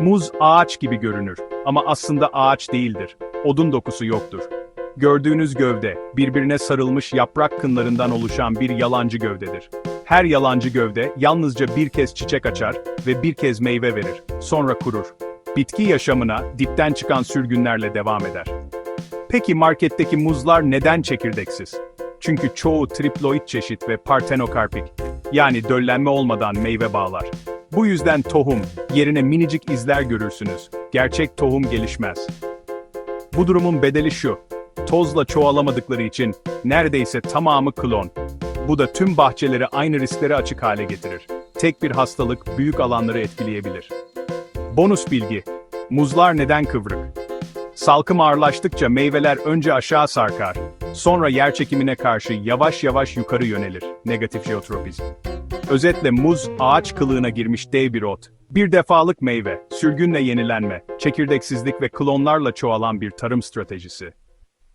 Muz ağaç gibi görünür ama aslında ağaç değildir. Odun dokusu yoktur. Gördüğünüz gövde, birbirine sarılmış yaprak kınlarından oluşan bir yalancı gövdedir. Her yalancı gövde yalnızca bir kez çiçek açar ve bir kez meyve verir, sonra kurur. Bitki yaşamına dipten çıkan sürgünlerle devam eder. Peki marketteki muzlar neden çekirdeksiz? Çünkü çoğu triploid çeşit ve partenokarpik, yani döllenme olmadan meyve bağlar. Bu yüzden tohum, yerine minicik izler görürsünüz. Gerçek tohum gelişmez. Bu durumun bedeli şu. Tozla çoğalamadıkları için neredeyse tamamı klon. Bu da tüm bahçeleri aynı risklere açık hale getirir. Tek bir hastalık büyük alanları etkileyebilir. Bonus bilgi. Muzlar neden kıvrık? Salkım ağırlaştıkça meyveler önce aşağı sarkar, sonra yer çekimine karşı yavaş yavaş yukarı yönelir. Negatif jeotropizm. Özetle muz, ağaç kılığına girmiş dev bir ot. Bir defalık meyve, sürgünle yenilenme, çekirdeksizlik ve klonlarla çoğalan bir tarım stratejisi.